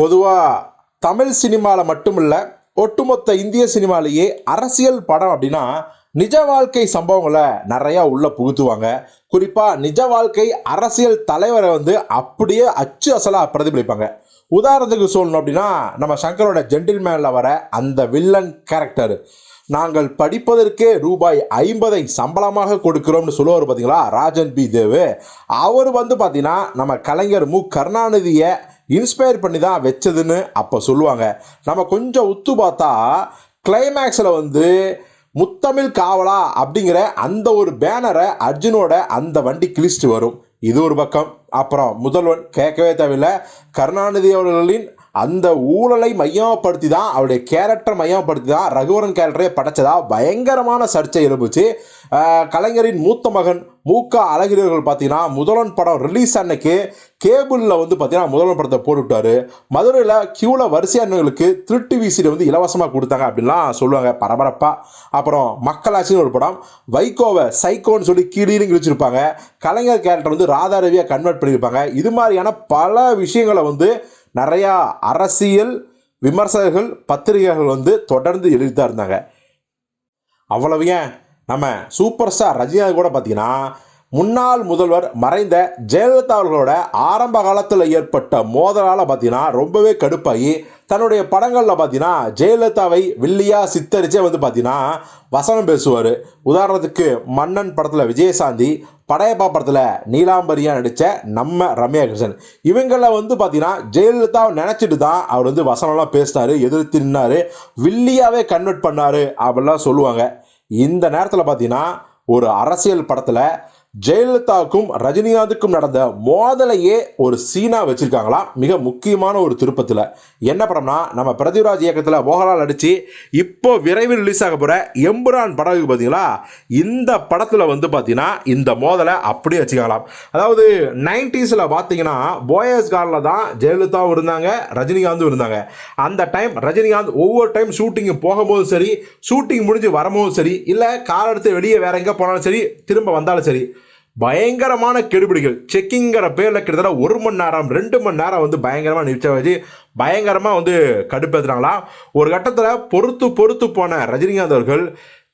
பொதுவாக தமிழ் சினிமாவில் மட்டுமில்ல ஒட்டுமொத்த இந்திய சினிமாலேயே அரசியல் படம் அப்படின்னா நிஜ வாழ்க்கை சம்பவங்களை நிறையா உள்ளே புகுத்துவாங்க. குறிப்பாக நிஜ வாழ்க்கை அரசியல் தலைவரை வந்து அப்படியே அச்சு அசலாக பிரதிபலிப்பாங்க. உதாரணத்துக்கு சொல்லணும் அப்படின்னா நம்ம சங்கரோட ஜென்டில்மேனில் வர அந்த வில்லன் கேரக்டர் நாங்கள் படிப்பதற்கே ரூபாய் ஐம்பதை சம்பளமாக கொடுக்கிறோம்னு சொல்லுவார் பார்த்தீங்களா ராஜன் பி. தேவ். அவர் வந்து பார்த்தீங்கன்னா நம்ம கலைஞர் மு. கருணாநிதியை இன்ஸ்பயர் பண்ணி தான் வச்சதுன்னு அப்போ சொல்லுவாங்க. நம்ம கொஞ்சம் உத்து பார்த்தா கிளைமேக்ஸில் வந்து முத்தமிழ் காவலா அப்படிங்கிற அந்த ஒரு பேனரை அர்ஜுனோட அந்த வண்டி கிழிச்சிட்டு வரும். இது ஒரு பக்கம். அப்புறம் முதல்வன் கேட்கவே தேவையில்லை. கருணாநிதி அவர்களின் அந்த ஊழலை மையப்படுத்தி தான் அவருடைய கேரக்டர் மையப்படுத்தி தான் ரகுவரன் கேரக்டரே படைச்சதா? பயங்கரமான சர்ச்சை எழுப்புச்சு. கலைஞரின் மூத்த மகன் மூக்க அழகிரியர்கள் பார்த்தீங்கன்னா முதலன் படம் ரிலீஸ் அன்னைக்கு கேபிளில் வந்து பார்த்தீங்கன்னா முதல்வன் படத்தை போட்டுவிட்டாரு. மதுரையில் கியூவில் வரிசையானவங்களுக்கு திருட்டு வீசியில் வந்து இலவசமாக கொடுத்தாங்க அப்படின்லாம் சொல்லுவாங்க பரபரப்பாக அப்புறம் மக்களாட்சின்னு ஒரு படம் வைகோவை சைக்கோன்னு சொல்லி கீழே கிழிச்சிருப்பாங்க. கலைஞர் கேரக்டர் வந்து ராதாரவியாக கன்வெர்ட் பண்ணியிருப்பாங்க. இது மாதிரியான பல விஷயங்களை வந்து நிறையா அரசியல் விமர்சகர்கள் பத்திரிகைகள் வந்து தொடர்ந்து எழுதி தான் இருந்தாங்க. அவ்வளவு ஏன்? நம்ம சூப்பர் ஸ்டார் ரஜினிகாந்த் கூட பார்த்தீங்கன்னா முன்னாள் முதல்வர் மறைந்த ஜெயலலிதா அவர்களோட ஆரம்ப காலத்தில் ஏற்பட்ட மோதலால் பார்த்தீங்கன்னா ரொம்பவே கடுப்பாகி தன்னுடைய படங்களில் பார்த்தீங்கன்னா ஜெயலலிதாவை வில்லியாக சித்தரிச்சே வந்து பார்த்தீங்கன்னா வசனம் பேசுவார். உதாரணத்துக்கு மன்னன் படத்தில் விஜயசாந்தி படையப்பா படத்தில் நீலாம்பரியா நடித்த நம்ம ரம்யா கிருஷ்ணன் இவங்களை வந்து பார்த்தீங்கன்னா ஜெயலலிதா நினச்சிட்டு தான் அவர் வந்து வசனம்லாம் பேசினார் எதிர்த்து நின்னார் வில்லியாவே கன்வெர்ட் பண்ணார் அப்படிலாம் சொல்லுவாங்க. இந்த நேரத்தில் பார்த்தீங்கன்னா ஒரு அரசியல் படத்தில் ஜெயலலிதாவுக்கும் ரஜினிகாந்துக்கும் நடந்த மோதலையே ஒரு சீனா வச்சுருக்காங்களாம் மிக முக்கியமான ஒரு திருப்பத்தில். என்ன படம்னா நம்ம பிரதிவராஜ் இயக்கத்தில் மோகன்லால் நடித்து இப்போ விரைவில் ரிலீஸ் ஆக போகிற எம்புரான் படம் பார்த்தீங்களா இந்த படத்தில் வந்து பார்த்தீங்கன்னா இந்த மோதலை அப்படியே வச்சுக்கலாம். அதாவது நைன்டிஸில் பார்த்தீங்கன்னா போயஸ் காலில் தான் ஜெயலலிதாவும் இருந்தாங்க ரஜினிகாந்தும் இருந்தாங்க. அந்த டைம் ரஜினிகாந்த் ஒவ்வொரு டைம் ஷூட்டிங்கு போகும்போதும் சரி ஷூட்டிங் முடிஞ்சு வரும்போதும் சரி இல்லை கார் எடுத்து வெளியே வேற எங்கே போனாலும் சரி திரும்ப வந்தாலும் சரி பயங்கரமான கெடுபிடிகள். செக்கிங்கிற பேரில் கிட்டத்தட்ட ஒரு மணி நேரம் ரெண்டு மணி நேரம் வந்து பயங்கரமாக நிச்சயம் வச்சு பயங்கரமாக வந்து கடுப்பேற்றுனாங்களாம் ஒரு கட்டத்தில் பொறுத்து பொறுத்து போன ரஜினிகாந்த் அவர்கள்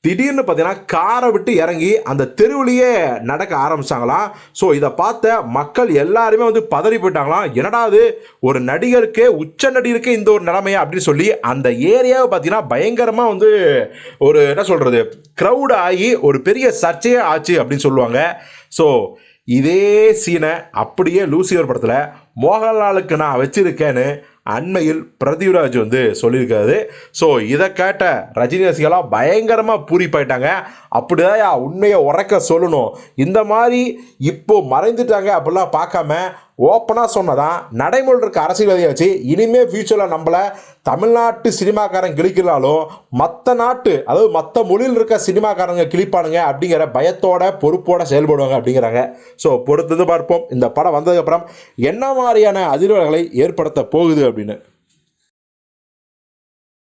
திடீர்னு பார்த்தீங்கன்னா காரை விட்டு இறங்கி அந்த தெருவிலேயே நடக்க ஆரம்பிச்சாங்களாம் ஸோ இதை பார்த்த மக்கள் எல்லாருமே வந்து பதறி போயிட்டாங்களாம் என்னடா அது ஒரு நடிகருக்கு உச்ச நடிகருக்கு இந்த ஒரு நிலைமையா அப்படின்னு சொல்லி அந்த ஏரியாவை பார்த்தீங்கன்னா பயங்கரமாக வந்து ஒரு என்ன சொல்கிறது க்ரௌட் ஆகி ஒரு பெரிய சர்ச்சையே ஆச்சு அப்படின்னு சொல்லுவாங்க. ஸோ இதே சீனை அப்படியே லூசியர் படத்தில் மோகன்லாலுக்கு நான் வச்சுருக்கேன்னு அண்மையில் பிரதிவ்ராஜ் வந்து சொல்லியிருக்காரு. ஸோ இதை கேட்ட ரஜினி ரசிகலாம் பயங்கரமாக பூரி போயிட்டாங்க அப்படிதான் உண்மையை உரைக்க சொல்லணும். இந்த மாதிரி இப்போ மறைந்துட்டாங்க அப்படிலாம் பார்க்காம ஓப்பனாக சொன்னதான் நடைமுறை இருக்க அரசியல்வாதியை வச்சு இனிமேல் ஃபியூச்சரில் நம்மளை தமிழ்நாட்டு சினிமாக்காரன் கிழிக்கிறாலும் மற்ற நாட்டு அதாவது மற்ற மொழியில் இருக்க சினிமாக்காரங்க கிழிப்பானுங்க அப்படிங்கிற பயத்தோட பொறுப்போட செயல்படுவாங்க அப்படிங்கிறாங்க. ஸோ பொறுத்தது பார்ப்போம். இந்த படம் வந்ததுக்கப்புறம் என்ன மாதிரியான அதிர்வலைகளை ஏற்படுத்த போகுது அப்படின்னு